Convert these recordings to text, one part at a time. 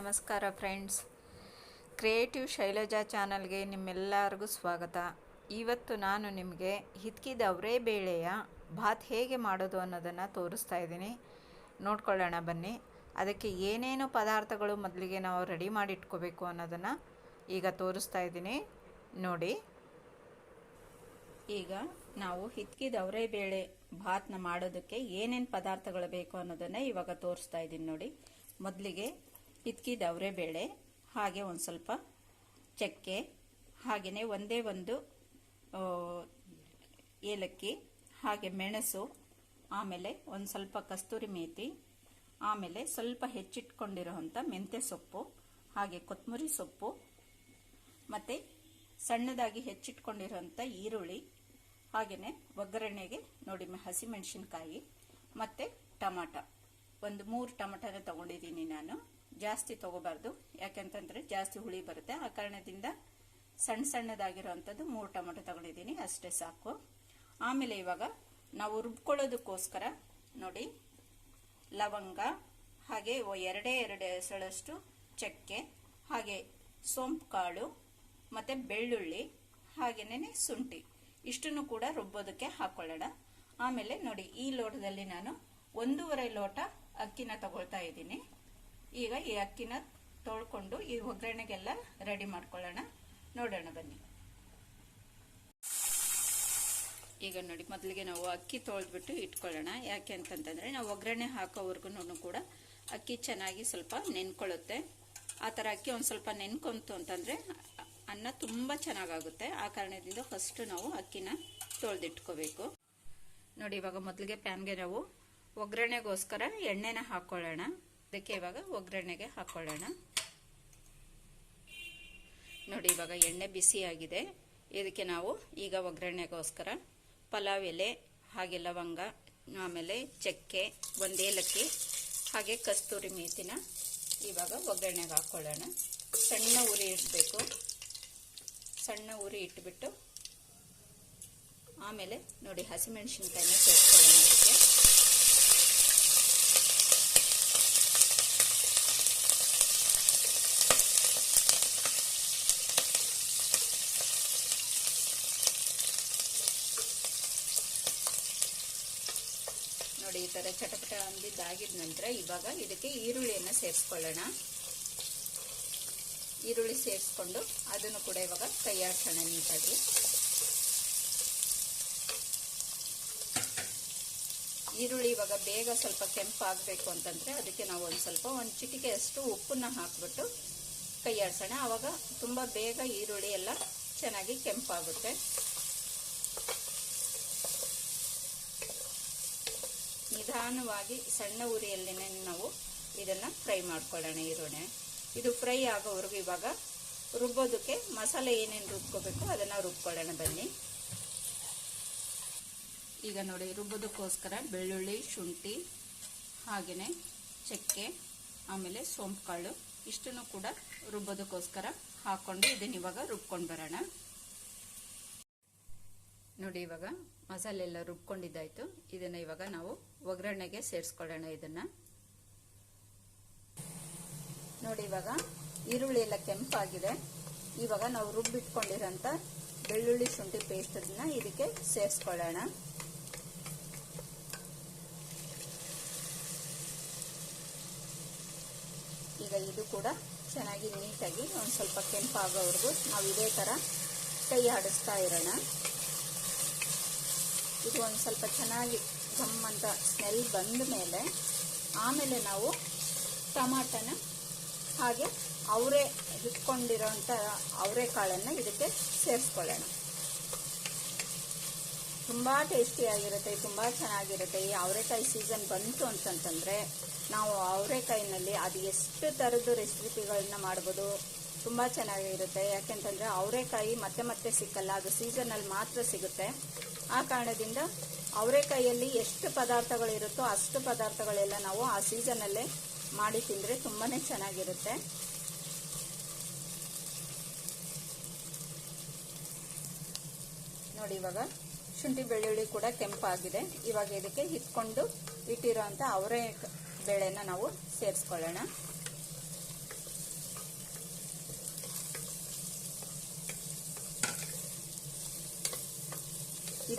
ನಮಸ್ಕಾರ friends. Creative Shailaja ಚಾನಲ್ಗೆ ನಿಮ್ಮೆಲ್ಲರಿಗೂ ಸ್ವಾಗತ. ಇವತ್ತು ನಾನು ನಿಮಗೆ ಹಿತ್ಕಿದ ಅವರೇ ಬೇಳೆಯ ಭಾತ್ ಹೇಗೆ ಮಾಡೋದು ಅನ್ನೋದನ್ನು ತೋರಿಸ್ತಾ ಇದ್ದೀನಿ. ನೋಡ್ಕೊಳ್ಳೋಣ ಬನ್ನಿ. ಅದಕ್ಕೆ ಏನೇನು ಪದಾರ್ಥಗಳು ಮೊದಲಿಗೆ ನಾವು ರೆಡಿ ಮಾಡಿ ಇಟ್ಕೋಬೇಕು ಅನ್ನೋದನ್ನು ಈಗ ತೋರಿಸ್ತಾ ಇದ್ದೀನಿ. ನೋಡಿ. ಈಗ ನಾವು ಹಿತ್ಕಿದ ಅವರೇ ಬೇಳೆ ಭಾತ್ನ ಮಾಡೋದಕ್ಕೆ ಏನೇನು ಪದಾರ್ಥಗಳು ಬೇಕು ಅನ್ನೋದನ್ನು ಇವಾಗ ತೋರಿಸ್ತಾ ಇದ್ದೀನಿ ನೋಡಿ. ಮೊದಲಿಗೆ ಹಿತ್ಕಿದ ದವರೆ ಬೇಳೆ, ಹಾಗೆ ಒಂದು ಸ್ವಲ್ಪ ಚಕ್ಕೆ ಹಾಗೆಯೇ ಒಂದೇ ಒಂದು ಏಲಕ್ಕಿ, ಹಾಗೆ ಮೆಣಸು, ಆಮೇಲೆ ಒಂದು ಸ್ವಲ್ಪ ಕಸ್ತೂರಿ ಮೇಥಿ ಆಮೇಲೆ ಸ್ವಲ್ಪ ಹೆಚ್ಚಿಟ್ಕೊಂಡಿರೋವಂಥ ಮೆಂತ್ಯ ಸೊಪ್ಪು, ಹಾಗೆ ಕೊತ್ತಂಬರಿ ಸೊಪ್ಪು, ಮತ್ತು ಸಣ್ಣದಾಗಿ ಹೆಚ್ಚಿಟ್ಕೊಂಡಿರೋಂಥ ಈರುಳ್ಳಿ ಹಾಗೆಯೇ ಒಗ್ಗರಣೆಗೆ ನೋಡಿ ಹಸಿಮೆಣಸಿನ್ಕಾಯಿ, ಮತ್ತು ಟಮಾಟ. ಒಂದು ಮೂರು ಟಮಾಟನ ತಗೊಂಡಿದ್ದೀನಿ ನಾನು. ಜಾಸ್ತಿ ತಗೋಬಾರ್ದು. ಯಾಕೆಂತಂದರೆ ಜಾಸ್ತಿ ಹುಳಿ ಬರುತ್ತೆ. ಆ ಕಾರಣದಿಂದ ಸಣ್ಣ ಸಣ್ಣದಾಗಿರೋವಂಥದ್ದು ಮೂರು ಟೊಮೆಟೊ ತಗೊಂಡಿದ್ದೀನಿ. ಅಷ್ಟೇ ಸಾಕು. ಆಮೇಲೆ ಇವಾಗ ನಾವು ರುಬ್ಕೊಳ್ಳೋದಕ್ಕೋಸ್ಕರ ನೋಡಿ, ಲವಂಗ, ಹಾಗೆ ಎರಡೇ ಎರಡು ಎಸಳಷ್ಟು ಚಕ್ಕೆ, ಹಾಗೆ ಸೋಂಪು ಕಾಳು, ಮತ್ತು ಬೆಳ್ಳುಳ್ಳಿ ಹಾಗೆಯೇ ಶುಂಠಿ. ಇಷ್ಟನ್ನು ಕೂಡ ರುಬ್ಬೋದಕ್ಕೆ ಹಾಕೊಳ್ಳೋಣ. ಆಮೇಲೆ ನೋಡಿ, ಈ ಲೋಟದಲ್ಲಿ ನಾನು ಒಂದೂವರೆ ಲೋಟ ಅಕ್ಕಿನ ತಗೊಳ್ತಾ ಇದ್ದೀನಿ. ಈಗ ಈ ಅಕ್ಕಿನ ತೊಳ್ಕೊಂಡು ಈ ಒಗ್ಗರಣೆಗೆಲ್ಲ ರೆಡಿ ಮಾಡ್ಕೊಳ್ಳೋಣ. ನೋಡೋಣ ಬನ್ನಿ. ಈಗ ನೋಡಿ, ಮೊದಲಿಗೆ ನಾವು ಅಕ್ಕಿ ತೊಳೆದ್ಬಿಟ್ಟು ಇಟ್ಕೊಳ್ಳೋಣ. ಯಾಕೆ ಅಂತಂತಂದರೆ, ನಾವು ಒಗ್ಗರಣೆ ಹಾಕೋವರೆಗೂ ಕೂಡ ಅಕ್ಕಿ ಚೆನ್ನಾಗಿ ಸ್ವಲ್ಪ ನೆನ್ಕೊಳ್ಳುತ್ತೆ. ಆ ಥರ ಅಕ್ಕಿ ಒಂದು ಸ್ವಲ್ಪ ನೆನ್ಕೊಂತು ಅಂತಂದರೆ ಅನ್ನ ತುಂಬ ಚೆನ್ನಾಗಾಗುತ್ತೆ. ಆ ಕಾರಣದಿಂದ ಫಸ್ಟ್ ನಾವು ಅಕ್ಕಿನ ತೊಳೆದಿಟ್ಕೋಬೇಕು. ನೋಡಿ, ಇವಾಗ ಮೊದಲಿಗೆ ಪ್ಯಾನ್ಗೆ ನಾವು ಒಗ್ಗರಣೆಗೋಸ್ಕರ ಎಣ್ಣೆನ ಹಾಕೊಳ್ಳೋಣ. ಅದಕ್ಕೆ ಇವಾಗ ಒಗ್ಗರಣೆಗೆ ಹಾಕೊಳ್ಳೋಣ. ನೋಡಿ, ಇವಾಗ ಎಣ್ಣೆ ಬಿಸಿಯಾಗಿದೆ ಇದಕ್ಕೆ ನಾವು ಈಗ ಒಗ್ಗರಣೆಗೋಸ್ಕರ ಪಲಾವ್ ಎಲೆ, ಹಾಗೆ ಲವಂಗ, ಆಮೇಲೆ ಚಕ್ಕೆ ಒಂದು ಏಲಕ್ಕಿ ಹಾಗೆ ಕಸ್ತೂರಿ ಮೇತಿನ ಇವಾಗ ಒಗ್ಗರಣೆಗೆ ಹಾಕ್ಕೊಳ್ಳೋಣ ಸಣ್ಣ ಉರಿ ಇಡಬೇಕು. ಸಣ್ಣ ಉರಿ ಇಟ್ಬಿಟ್ಟು ಆಮೇಲೆ ನೋಡಿ, ಹಸಿಮೆಣಸಿನ್ಕಾಯಿನ ಸೇರಿಸ್ಕೊಳ್ಳೋಣ ಅದಕ್ಕೆ ನೋಡಿ ಈ ಥರ ಚಟಪಟ ಅಂದಿದ್ದಾಗಿದ ನಂತರ ಇವಾಗ ಇದಕ್ಕೆ ಈರುಳ್ಳಿಯನ್ನು ಸೇರಿಸ್ಕೊಳ್ಳೋಣ. ಈರುಳ್ಳಿ ಸೇರಿಸ್ಕೊಂಡು ಅದನ್ನು ಕೂಡ ಇವಾಗ ಕೈಯಾಡ್ಸೋಣ ನೀಟಾಗಿ. ಈರುಳ್ಳಿ ಇವಾಗ ಬೇಗ ಸ್ವಲ್ಪ ಕೆಂಪಾಗಬೇಕು ಅಂತಂದರೆ ಅದಕ್ಕೆ ನಾವು ಒಂದು ಸ್ವಲ್ಪ ಒಂದು ಚಿಟಿಕೆಯಷ್ಟು ಉಪ್ಪನ್ನ ಹಾಕ್ಬಿಟ್ಟು ಕೈಯಾಡ್ಸೋಣ ಆವಾಗ ತುಂಬ ಬೇಗ ಈರುಳ್ಳಿ ಎಲ್ಲ ಚೆನ್ನಾಗಿ ಕೆಂಪಾಗುತ್ತೆ. ನಿಧಾನವಾಗಿ ಸಣ್ಣ ಉರಿಯಲ್ಲಿನೇ ನಾವು ಇದನ್ನು ಫ್ರೈ ಮಾಡ್ಕೊಳ್ಳೋಣ ಈರುಳ್ಳಿ. ಇದು ಫ್ರೈ ಆಗೋವರೆಗೂ ಇವಾಗ ರುಬ್ಬೋದಕ್ಕೆ ಮಸಾಲೆ ಏನೇನು ರುಬ್ಕೋಬೇಕು ಅದನ್ನು ರುಬ್ಕೊಳ್ಳೋಣ ಬನ್ನಿ. ಈಗ ನೋಡಿ, ರುಬ್ಬೋದಕ್ಕೋಸ್ಕರ ಬೆಳ್ಳುಳ್ಳಿ, ಶುಂಠಿ ಹಾಗೆಯೇ ಚಕ್ಕೆ, ಆಮೇಲೆ ಸೋಂಪು ಕಾಳು ಇಷ್ಟನ್ನು ಕೂಡ ರುಬ್ಬೋದಕ್ಕೋಸ್ಕರ ಹಾಕ್ಕೊಂಡು ಇದನ್ನ ಇವಾಗ ರುಬ್ಕೊಂಡು ಬರೋಣ. ನೋಡಿ, ಇವಾಗ ಮಸಾಲೆ ಎಲ್ಲ ರುಬ್ಕೊಂಡಿದ್ದಾಯ್ತು. ಇದನ್ನ ಇವಾಗ ನಾವು ಒಗ್ಗರಣೆಗೆ ಸೇರಿಸ್ಕೊಳ್ಳೋಣ ಇದನ್ನ. ನೋಡಿ, ಇವಾಗ ಈರುಳ್ಳಿ ಎಲ್ಲ ಕೆಂಪಾಗಿದೆ. ಇವಾಗ ನಾವು ರುಬ್ಬಿಟ್ಕೊಂಡಿರೋಂಥ ಬೆಳ್ಳುಳ್ಳಿ ಶುಂಠಿ ಪೇಸ್ಟನ್ನ ಇದಕ್ಕೆ ಸೇರಿಸ್ಕೊಳ್ಳೋಣ. ಈಗ ಇದು ಕೂಡ ಚೆನ್ನಾಗಿ ನೀಟಾಗಿ ಒಂದು ಸ್ವಲ್ಪ ಕೆಂಪಾಗೋವರೆಗೂ ನಾವು ಇದೇ ಥರ ಕೈ ಆಡಿಸ್ತಾ ಇರೋಣ. ಇದು ಒಂದು ಸ್ವಲ್ಪ ಚೆನ್ನಾಗಿ ಘಮ್ ಅಂತ ಸ್ಮೆಲ್ ಬಂದ ಮೇಲೆ ಆಮೇಲೆ ನಾವು ಟಮಾಟನ ಹಾಗೆ ಅವರೇ ಹಿಟ್ಕೊಂಡಿರೋಂಥ ಅವರೆಕಾಳನ್ನು ಇದಕ್ಕೆ ಸೇರಿಸ್ಕೊಳ್ಳೋಣ. ತುಂಬ ಟೇಸ್ಟಿಯಾಗಿರುತ್ತೆ ತುಂಬ ಚೆನ್ನಾಗಿರುತ್ತೆ. ಈ ಅವರೆಕಾಯಿ ಸೀಸನ್ ಬಂತು ಅಂತಂತಂದರೆ ನಾವು ಅವರೆಕಾಯಿನಲ್ಲಿ ಅದು ಎಷ್ಟು ಥರದ್ದು ರೆಸಿಪಿಗಳನ್ನ ಮಾಡ್ಬೋದು ತುಂಬ ಚೆನ್ನಾಗಿರುತ್ತೆ. ಯಾಕೆಂತಂದರೆ ಅವರೆಕಾಯಿ ಮತ್ತೆ ಮತ್ತೆ ಸಿಕ್ಕಲ್ಲ. ಅದು ಸೀಸನಲ್ಲಿ ಮಾತ್ರ ಸಿಗುತ್ತೆ. ಆ ಕಾರಣದಿಂದ ಅವರೆಕಾಯಿಯಲ್ಲಿ ಎಷ್ಟು ಪದಾರ್ಥಗಳಿರುತ್ತೋ ಅಷ್ಟು ಪದಾರ್ಥಗಳೆಲ್ಲ ನಾವು ಆ ಸೀಸನಲ್ಲೇ ಮಾಡಿ ತಿಂದರೆ ತುಂಬಾ ಚೆನ್ನಾಗಿರುತ್ತೆ. ನೋಡಿ ಇವಾಗ ಶುಂಠಿ ಬೆಳ್ಳುಳ್ಳಿ ಕೂಡ ಕೆಂಪಾಗಿದೆ. ಇವಾಗ ಇದಕ್ಕೆ ಹಿತ್ಕೊಂಡು ಇಟ್ಟಿರೋ ಅಂಥ ಅವರೇ ಬೇಳೆನ ನಾವು ಸೇರಿಸ್ಕೊಳ್ಳೋಣ.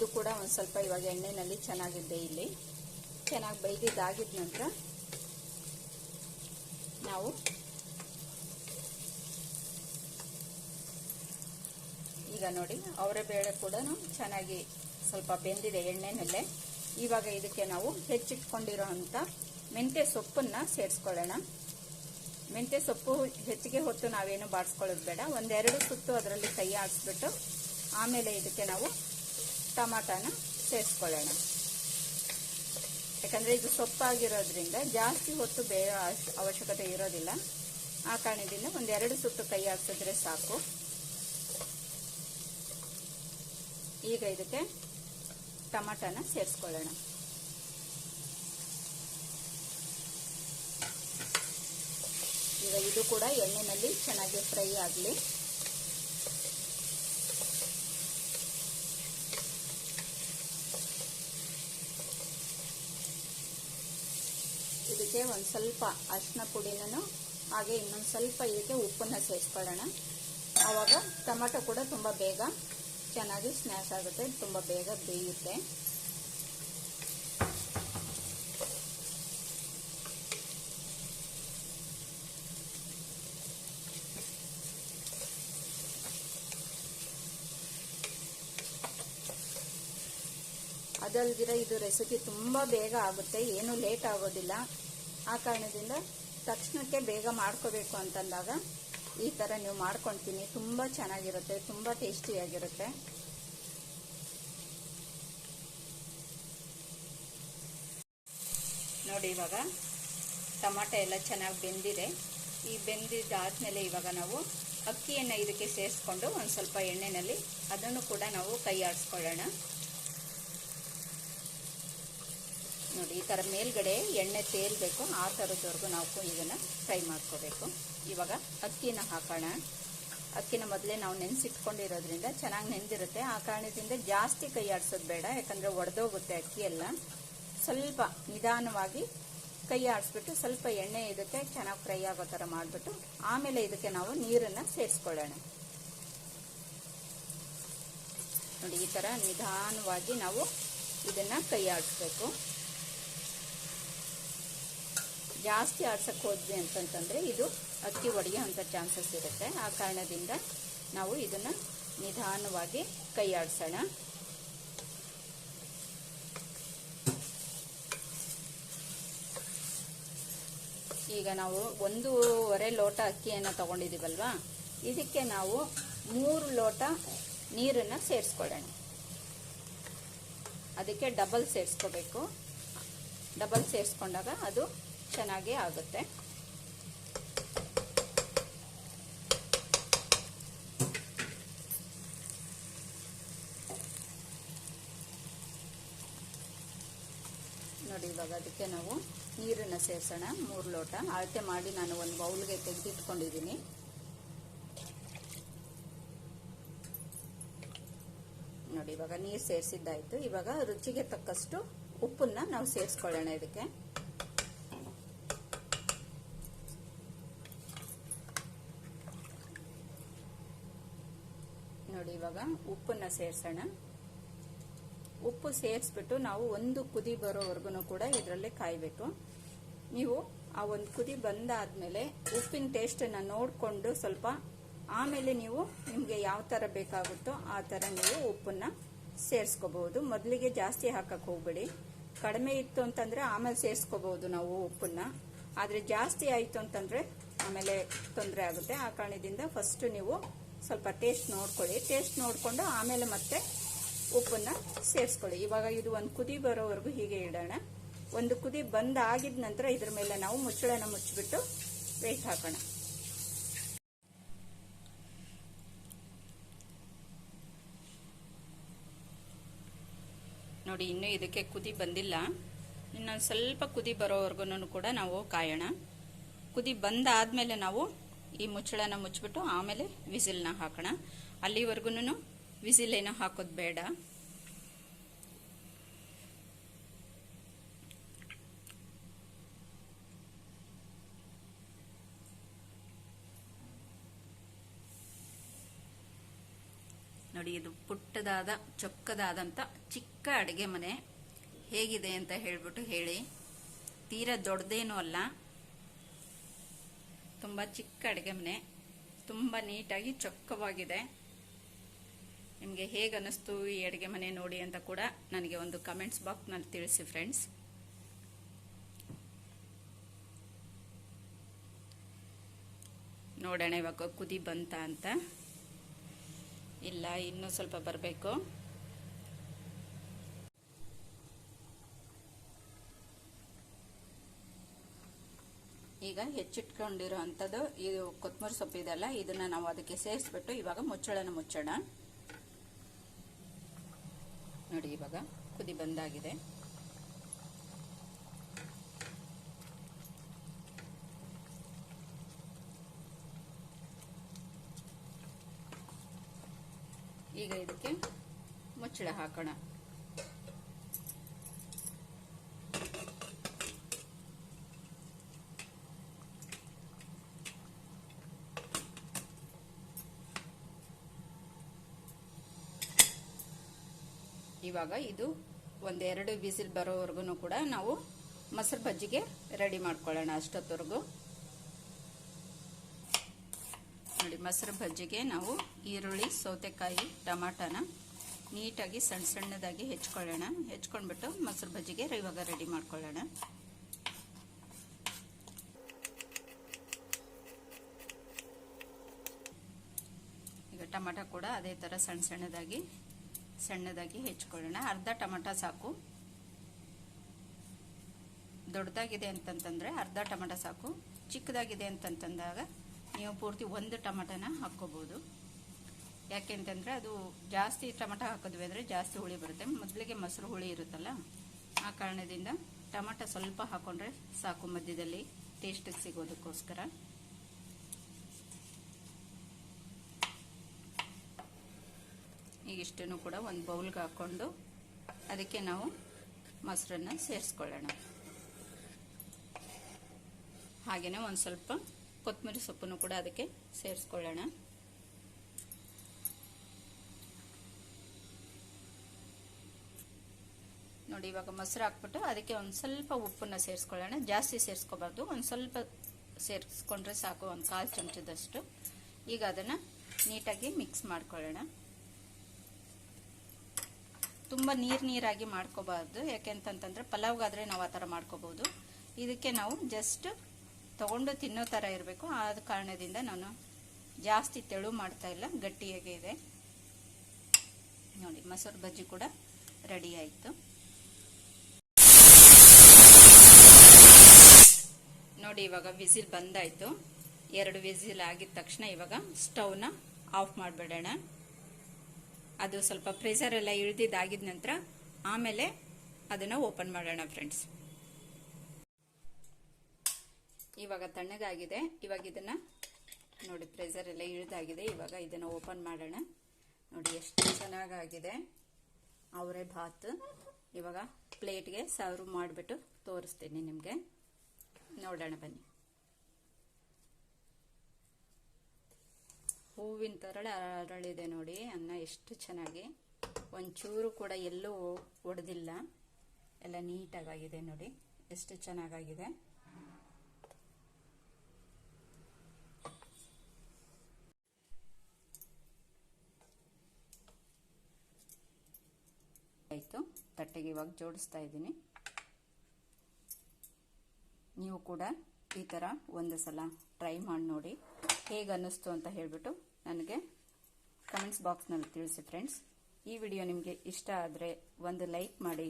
ಇದು ಕೂಡ ಒಂದು ಸ್ವಲ್ಪ ಇವಾಗ ಎಣ್ಣೆನಲ್ಲಿ ಚೆನ್ನಾಗಿ ಇಲ್ಲಿ. ಚೆನ್ನಾಗಿ ಬೈದಿದ್ದಾಗಿದ್ದ ನಂತರ ನಾವು ಈಗ ನೋಡಿ, ಅವರೇ ಬೇಳೆ ಕೂಡ ಚೆನ್ನಾಗಿ ಸ್ವಲ್ಪ ಬೆಂದಿದೆ ಎಣ್ಣೆನಲ್ಲೇ. ಇವಾಗ ಇದಕ್ಕೆ ನಾವು ಹೆಚ್ಚಿಟ್ಕೊಂಡಿರೋ ಅಂಥ ಮೆಂತ್ಯ ಸೊಪ್ಪನ್ನ ಸೇರಿಸ್ಕೊಳ್ಳೋಣ. ಮೆಂತ್ಯ ಸೊಪ್ಪು ಹೆಚ್ಚಿಗೆ ಹೊತ್ತು ನಾವೇನು ಬಾಡಿಸ್ಕೊಳ್ಳೋದು ಬೇಡ. ಒಂದೆರಡು ಸುತ್ತು ಅದರಲ್ಲಿ ಕೈ ಆಡಿಸ್ಬಿಟ್ಟು ಆಮೇಲೆ ಇದಕ್ಕೆ ನಾವು ಟಮಾಟಾನ ಸೇರಿಸ್ಕೊಳ್ಳೋಣ. ಯಾಕಂದರೆ ಇದು ಸೊಪ್ಪಾಗಿರೋದ್ರಿಂದ ಜಾಸ್ತಿ ಹೊತ್ತು ಬೇ ಅವಶ್ಯಕತೆ ಇರೋದಿಲ್ಲ. ಆ ಕಾರಣದಿಂದ ಒಂದೆರಡು ಸುತ್ತು ಕೈ ಹಾಕ್ಸಿದ್ರೆ ಸಾಕು. ಈಗ ಇದಕ್ಕೆ ಟಮಾಟನ ಸೇರಿಸ್ಕೊಳ್ಳೋಣ. ಈಗ ಇದು ಕೂಡ ಎಣ್ಣೆನಲ್ಲಿ ಚೆನ್ನಾಗಿ ಫ್ರೈ ಆಗಲಿ ಇದಕ್ಕೆ ಒಂದು ಸ್ವಲ್ಪ ಅರಿಶಿನ ಪುಡಿನೂ ಹಾಗೆ ಇನ್ನೊಂದು ಸ್ವಲ್ಪ ಇದಕ್ಕೆ ಉಪ್ಪನ್ನು ಸೇರಿಸ್ಕೊಳ್ಳೋಣ. ಆವಾಗ ಟೊಮೆಟೊ ಕೂಡ ತುಂಬ ಬೇಗ ಚೆನ್ನಾಗಿ ಸ್ನ್ಯಾಶ್ ಆಗುತ್ತೆ, ತುಂಬ ಬೇಗ ಬೇಯುತ್ತೆ. ಅದಲ್ದಿರ ಇದು ರೆಸಿಪಿ ತುಂಬ ಬೇಗ ಆಗುತ್ತೆ, ಏನು ಲೇಟ್ ಆಗೋದಿಲ್ಲ. ಆ ಕಾರಣದಿಂದ ತಕ್ಷಣಕ್ಕೆ ಬೇಗ ಮಾಡ್ಕೋಬೇಕು ಅಂತಂದಾಗ ಈ ಥರ ನೀವು ಮಾಡ್ಕೊಳ್ತೀನಿ ತುಂಬ ಚೆನ್ನಾಗಿರುತ್ತೆ, ತುಂಬ ಟೇಸ್ಟಿಯಾಗಿರುತ್ತೆ. ನೋಡಿ, ಇವಾಗ ಟೊಮಾಟೊ ಎಲ್ಲ ಚೆನ್ನಾಗಿ ಬೆಂದಿದೆ. ಈ ಬೆಂದಿದ್ದಾದ್ಮೇಲೆ ಇವಾಗ ನಾವು ಅಕ್ಕಿಯನ್ನು ಇದಕ್ಕೆ ಸೇರಿಸ್ಕೊಂಡು ಒಂದು ಸ್ವಲ್ಪ ಎಣ್ಣೆನಲ್ಲಿ ಅದನ್ನು ಕೂಡ ನಾವು ಕೈ ಆಡಿಸ್ಕೊಳ್ಳೋಣ ನೋಡಿ, ಈ ಥರ ಮೇಲ್ಗಡೆ ಎಣ್ಣೆ ತೇಲ್ಬೇಕು. ಆ ಥರದವರೆಗೂ ನಾವು ಇದನ್ನು ಫ್ರೈ ಮಾಡ್ಕೋಬೇಕು. ಇವಾಗ ಅಕ್ಕಿನ ಹಾಕೋಣ. ಅಕ್ಕಿನ ಮೊದಲೇ ನಾವು ನೆನೆಸಿಟ್ಕೊಂಡಿರೋದ್ರಿಂದ ಚೆನ್ನಾಗಿ ನೆನೆದಿರುತ್ತೆ ಆ ಕಾರಣದಿಂದ ಜಾಸ್ತಿ ಕೈ ಆಡಿಸೋದು ಬೇಡ, ಯಾಕಂದರೆ ಒಡೆದೋಗುತ್ತೆ ಅಕ್ಕಿ ಎಲ್ಲ. ಸ್ವಲ್ಪ ನಿಧಾನವಾಗಿ ಕೈ ಆಡಿಸ್ಬಿಟ್ಟು ಸ್ವಲ್ಪ ಎಣ್ಣೆ ಇದಕ್ಕೆ ಚೆನ್ನಾಗಿ ಫ್ರೈ ಆಗೋ ಥರ ಮಾಡಿಬಿಟ್ಟು ಆಮೇಲೆ ಇದಕ್ಕೆ ನಾವು ನೀರನ್ನು ಸೇರಿಸ್ಕೊಳ್ಳೋಣ. ನೋಡಿ, ಈ ಥರ ನಿಧಾನವಾಗಿ ನಾವು ಇದನ್ನು ಕೈ ಆಡಿಸ್ಬೇಕು. ಜಾಸ್ತಿ ಆಡ್ಸಕ್ಕೆ ಹೋದ್ವಿ ಅಂತಂತಂದ್ರೆ ಇದು ಅಕ್ಕಿ ಒಡೆಯೋ ಅಂಥ ಚಾನ್ಸಸ್ ಇರುತ್ತೆ. ಆ ಕಾರಣದಿಂದ ನಾವು ಇದನ್ನು ನಿಧಾನವಾಗಿ ಕೈ ಆಡಿಸೋಣ. ಈಗ ನಾವು ಒಂದೂವರೆ ಲೋಟ ಅಕ್ಕಿಯನ್ನು ತಗೊಂಡಿದ್ದೀವಲ್ವಾ ಇದಕ್ಕೆ ನಾವು ಮೂರು ಲೋಟ ನೀರನ್ನು ಸೇರಿಸ್ಕೊಳ್ಳೋಣ. ಅದಕ್ಕೆ ಡಬಲ್ ಸೇರಿಸ್ಕೋಬೇಕು. ಡಬಲ್ ಸೇರಿಸ್ಕೊಂಡಾಗ ಅದು ಚೆನ್ನಾಗಿ ಆಗುತ್ತೆ. ನೋಡಿ ಇವಾಗ ಅದಕ್ಕೆ ನಾವು ನೀರನ್ನು ಸೇರಿಸೋಣ, ಮೂರು ಲೋಟ. ಅಳತೆ ಮಾಡಿ ನಾನು ಒಂದು ಬೌಲ್ಗೆ ತೆಗೆದಿಟ್ಕೊಂಡಿದ್ದೀನಿ. ನೋಡಿ ಇವಾಗ ನೀರು ಸೇರಿಸಿದ್ದಾಯಿತು. ಇವಾಗ ರುಚಿಗೆ ತಕ್ಕಷ್ಟು ಉಪ್ಪನ್ನ ನಾವು ಸೇರಿಸ್ಕೊಳ್ಳೋಣ ಇದಕ್ಕೆ. ನೋಡಿ ಇವಾಗ ಉಪ್ಪನ್ನ ಸೇರ್ಸೋಣ. ಉಪ್ಪು ಸೇರಿಸ್ಬಿಟ್ಟು ನಾವು ಒಂದು ಕುದಿ ಬರೋವರೆಗೂ ಕೂಡ ಇದರಲ್ಲೇ ಕಾಯಬೇಕು. ನೀವು ಆ ಒಂದು ಕುದಿ ಬಂದಾದ್ಮೇಲೆ ಉಪ್ಪಿನ ಟೇಸ್ಟನ್ನು ನೋಡಿಕೊಂಡು ಸ್ವಲ್ಪ ಆಮೇಲೆ ನೀವು ನಿಮಗೆ ಯಾವ ಥರ ಬೇಕಾಗುತ್ತೋ ಆ ಥರ ನೀವು ಉಪ್ಪನ್ನ ಸೇರಿಸ್ಕೋಬಹುದು. ಮೊದಲಿಗೆ ಜಾಸ್ತಿ ಹಾಕಕ್ಕೆ ಹೋಗ್ಬೇಡಿ. ಕಡಿಮೆ ಇತ್ತು ಅಂತಂದರೆ ಆಮೇಲೆ ಸೇರಿಸ್ಕೋಬಹುದು ನಾವು ಉಪ್ಪನ್ನ. ಆದರೆ ಜಾಸ್ತಿ ಆಯಿತು ಅಂತಂದರೆ ಆಮೇಲೆ ತೊಂದರೆ ಆಗುತ್ತೆ. ಆ ಕಾರಣದಿಂದ ಫಸ್ಟ್ ನೀವು ಸ್ವಲ್ಪ ಟೇಸ್ಟ್ ನೋಡ್ಕೊಳ್ಳಿ. ಟೇಸ್ಟ್ ನೋಡಿಕೊಂಡು ಆಮೇಲೆ ಮತ್ತೆ ಉಪ್ಪನ್ನ ಸೇರಿಸ್ಕೊಳ್ಳಿ. ಇವಾಗ ಇದು ಒಂದು ಕುದಿ ಬರೋವರೆಗೂ ಹೀಗೆ ಇಡೋಣ. ಒಂದು ಕುದಿ ಬಂದಾಗಿದ ನಂತರ ಇದ್ರ ಮೇಲೆ ನಾವು ಮುಚ್ಚಳನ ಮುಚ್ಚಿಬಿಟ್ಟು ವೇಟ್ ಹಾಕೋಣ. ನೋಡಿ, ಇನ್ನೂ ಇದಕ್ಕೆ ಕುದಿ ಬಂದಿಲ್ಲ. ಇನ್ನೊಂದು ಸ್ವಲ್ಪ ಕುದಿ ಬರೋವರೆಗೂ ಕೂಡ ನಾವು ಕಾಯೋಣ. ಕುದಿ ಬಂದಾದ್ಮೇಲೆ ನಾವು ಈ ಮುಚ್ಚಳನ ಮುಚ್ಚಿಬಿಟ್ಟು ಆಮೇಲೆ ವಿಸಿಲ್ನ ಹಾಕೋಣ. ಅಲ್ಲಿವರೆಗೂ ವಿಸಿಲ್ ಏನೋ ಹಾಕೋದು ಬೇಡ. ನೋಡಿ, ಇದು ಪುಟ್ಟದಾದ ಚೊಕ್ಕದಾದಂಥ ಚಿಕ್ಕ ಅಡುಗೆ ಮನೆ ಹೇಗಿದೆ ಅಂತ ಹೇಳ್ಬಿಟ್ಟು ಹೇಳಿ. ತೀರಾ ದೊಡ್ಡದೇನೂ ಅಲ್ಲ. ತುಂಬ ಚಿಕ್ಕ ಅಡುಗೆ ಮನೆ. ತುಂಬ ನೀಟಾಗಿ ಚೊಕ್ಕವಾಗಿದೆ. ನಿಮಗೆ ಹೇಗೆ ಅನ್ನಿಸ್ತು ಈ ಅಡುಗೆ ಮನೆ ನೋಡಿ ಅಂತ ಕೂಡ ನನಗೆ ಒಂದು ಕಮೆಂಟ್ಸ್ ಬಾಕ್ಸ್ನಲ್ಲಿ ತಿಳಿಸಿ ಫ್ರೆಂಡ್ಸ್ ನೋಡೋಣ ಇವಾಗ ಕುದಿ ಬಂತ ಅಂತ. ಇಲ್ಲ, ಇನ್ನೂ ಸ್ವಲ್ಪ ಬರಬೇಕು. ಈಗ ಹೆಚ್ಚಿಟ್ಕೊಂಡಿರೋ ಅಂಥದ್ದು ಇದು ಕೊತ್ತಂಬರಿ ಸೊಪ್ಪು ಇದೆಲ್ಲ, ಇದನ್ನು ನಾವು ಅದಕ್ಕೆ ಸೇರಿಸ್ಬಿಟ್ಟು ಇವಾಗ ಮುಚ್ಚಳನ ಮುಚ್ಚೋಣ. ನೋಡಿ, ಇವಾಗ ಕುದಿ ಬಂದಾಗಿದೆ. ಈಗ ಇದಕ್ಕೆ ಮುಚ್ಚಳ ಹಾಕೋಣ. ಇವಾಗ ಇದು ಒಂದೆರಡು ಬಿಸಿಲು ಬರೋವರೆಗೂ ಕೂಡ ನಾವು ಮೊಸರು ಬಜ್ಜಿಗೆ ರೆಡಿ ಮಾಡ್ಕೊಳ್ಳೋಣ ಅಷ್ಟೊತ್ತವರೆಗೂ. ನೋಡಿ, ಮೊಸರು ಬಜ್ಜಿಗೆ ನಾವು ಈರುಳ್ಳಿ, ಸೌತೆಕಾಯಿ, ಟಮಾಟನ ನೀಟಾಗಿ ಸಣ್ಣ ಸಣ್ಣದಾಗಿ ಹೆಚ್ಕೊಳ್ಳೋಣ. ಹೆಚ್ಕೊಂಡ್ಬಿಟ್ಟು ಮೊಸರು ಬಜ್ಜಿಗೆ ಇವಾಗ ರೆಡಿ ಮಾಡ್ಕೊಳ್ಳೋಣ. ಈಗ ಟಮಾಟ ಕೂಡ ಅದೇ ಥರ ಸಣ್ಣ ಸಣ್ಣದಾಗಿ ಸಣ್ಣದಾಗಿ ಹೆಚ್ಕೊಳ್ಳೋಣ. ಅರ್ಧ ಟಮಾಟ ಸಾಕು. ದೊಡ್ಡದಾಗಿದೆ ಅಂತಂತಂದರೆ ಅರ್ಧ ಟಮಟೊ ಸಾಕು. ಚಿಕ್ಕದಾಗಿದೆ ಅಂತಂತಂದಾಗ ನೀವು ಪೂರ್ತಿ ಒಂದು ಟಮಾಟನ ಹಾಕ್ಕೋಬೋದು. ಯಾಕೆಂತಂದರೆ ಅದು ಜಾಸ್ತಿ ಟೊಮೆಟೊ ಹಾಕಿದ್ವಿ ಅಂದರೆ ಜಾಸ್ತಿ ಹುಳಿ ಬರುತ್ತೆ. ಮೊದಲಿಗೆ ಮೊಸರು ಹುಳಿ ಇರುತ್ತಲ್ಲ, ಆ ಕಾರಣದಿಂದ ಟೊಮೆಟೊ ಸ್ವಲ್ಪ ಹಾಕ್ಕೊಂಡ್ರೆ ಸಾಕು ಮಧ್ಯದಲ್ಲಿ. ಟೇಸ್ಟಿಗೆ ಸಿಗೋದಕ್ಕೋಸ್ಕರ. ಇಷ್ಟನ್ನು ಕೂಡ ಒಂದು ಬೌಲ್ಗೆ ಹಾಕ್ಕೊಂಡು ಅದಕ್ಕೆ ನಾವು ಮೊಸರನ್ನು ಸೇರಿಸ್ಕೊಳ್ಳೋಣ. ಹಾಗೆಯೇ ಒಂದು ಸ್ವಲ್ಪ ಕೊತ್ತಂಬರಿ ಸೊಪ್ಪನ್ನು ಕೂಡ ಅದಕ್ಕೆ ಸೇರಿಸ್ಕೊಳ್ಳೋಣ. ನೋಡಿ, ಇವಾಗ ಮೊಸರು ಹಾಕ್ಬಿಟ್ಟು ಅದಕ್ಕೆ ಒಂದು ಸ್ವಲ್ಪ ಉಪ್ಪನ್ನು ಸೇರಿಸ್ಕೊಳ್ಳೋಣ. ಜಾಸ್ತಿ ಸೇರಿಸ್ಕೋಬಾರ್ದು. ಒಂದು ಸ್ವಲ್ಪ ಸೇರಿಸ್ಕೊಂಡ್ರೆ ಸಾಕು, ಒಂದು ಕಾಲು ಚಮಚದಷ್ಟು. ಈಗ ಅದನ್ನು ನೀಟಾಗಿ ಮಿಕ್ಸ್ ಮಾಡ್ಕೊಳ್ಳೋಣ. ತುಂಬ ನೀರು ನೀರಾಗಿ ಮಾಡ್ಕೋಬಾರ್ದು. ಯಾಕೆಂತಂತಂದರೆ ಪಲಾವ್ಗಾದರೆ ನಾವು ಆ ಥರ ಮಾಡ್ಕೋಬೋದು ಇದಕ್ಕೆ ನಾವು ಜಸ್ಟ್ ತಗೊಂಡು ತಿನ್ನೋ ಥರ ಇರಬೇಕು. ಆದ ಕಾರಣದಿಂದ ನಾನು ಜಾಸ್ತಿ ತೆಳು ಮಾಡ್ತಾ ಇಲ್ಲ. ಗಟ್ಟಿಯಾಗೆ ಇದೆ. ನೋಡಿ, ಮೊಸರು ಬಜ್ಜಿ ಕೂಡ ರೆಡಿ ಆಯಿತು. ನೋಡಿ, ಇವಾಗ ವಿಸಿಲ್ ಬಂದಾಯಿತು. ಎರಡು ವಿಸಿಲ್ ಆಗಿದ ತಕ್ಷಣ ಇವಾಗ ಸ್ಟವ್ನ ಆಫ್ ಮಾಡಿಬಿಡೋಣ. ಅದು ಸ್ವಲ್ಪ ಪ್ರೆಷರ್ ಎಲ್ಲ ಇಳಿದಿದ್ದಾಗಿದ ನಂತರ ಆಮೇಲೆ ಅದನ್ನು ಓಪನ್ ಮಾಡೋಣ ಫ್ರೆಂಡ್ಸ್ ಇವಾಗ ತಣ್ಣಗಾಗಿದೆ. ಇವಾಗ ಇದನ್ನ ನೋಡಿ ಪ್ರೆಸರ್ ಎಲ್ಲ ಇಳಿದಾಗಿದೆ. ಇವಾಗ ಇದನ್ನ ಓಪನ್ ಮಾಡೋಣ. ನೋಡಿ ಎಷ್ಟು ಚೆನ್ನಾಗಾಗಿದೆ. ಅವರೇ ಭಾತ್. ಇವಾಗ ಪ್ಲೇಟ್ಗೆ ಸರ್ವ್ ಮಾಡಿಬಿಟ್ಟು ತೋರಿಸ್ತೀನಿ ನಿಮಗೆ. ನೋಡೋಣ ಬನ್ನಿ. ಹೂವಿನ ಥರ ಅರಳಿದೆ ನೋಡಿ, ಅನ್ನ ಎಷ್ಟು ಚೆನ್ನಾಗಿ. ಒಂಚೂರು ಕೂಡ ಎಲ್ಲೂ ಒಡೆದಿಲ್ಲ. ಎಲ್ಲ ನೀಟಾಗಾಗಿದೆ ನೋಡಿ, ಎಷ್ಟು ಚೆನ್ನಾಗಾಗಿದೆ. ಆಯಿತು, ತಟ್ಟೆಗೆ ಇವಾಗ ಜೋಡಿಸ್ತಾ ಇದ್ದೀನಿ. ನೀವು ಕೂಡ ಈ ಥರ ಒಂದು ಸಲ ಟ್ರೈ ಮಾಡಿ ನೋಡಿ. ಹೇಗೆ ಅನ್ನಿಸ್ತು ಅಂತ ಹೇಳಿಬಿಟ್ಟು ನನಗೆ ಕಮೆಂಟ್ಸ್ ಬಾಕ್ಸ್ನಲ್ಲಿ ತಿಳಿಸಿ ಫ್ರೆಂಡ್ಸ್ ಈ ವಿಡಿಯೋ ನಿಮಗೆ ಇಷ್ಟ ಆದರೆ ಒಂದು ಲೈಕ್ ಮಾಡಿ.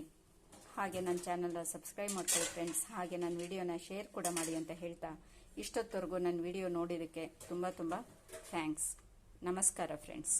ಹಾಗೆ ನನ್ನ ಚಾನಲ್ನ ಸಬ್ಸ್ಕ್ರೈಬ್ ಮಾಡ್ತೀವಿ ಫ್ರೆಂಡ್ಸ್ ಹಾಗೆ ನನ್ನ ವಿಡಿಯೋನ ಶೇರ್ ಕೂಡ ಮಾಡಿ ಅಂತ ಹೇಳ್ತಾ ಇಷ್ಟೊತ್ತವರೆಗೂ ನನ್ನ ವಿಡಿಯೋ ನೋಡಿದ್ದಕ್ಕೆ ತುಂಬ ತುಂಬ ಥ್ಯಾಂಕ್ಸ್ ನಮಸ್ಕಾರ ಫ್ರೆಂಡ್ಸ್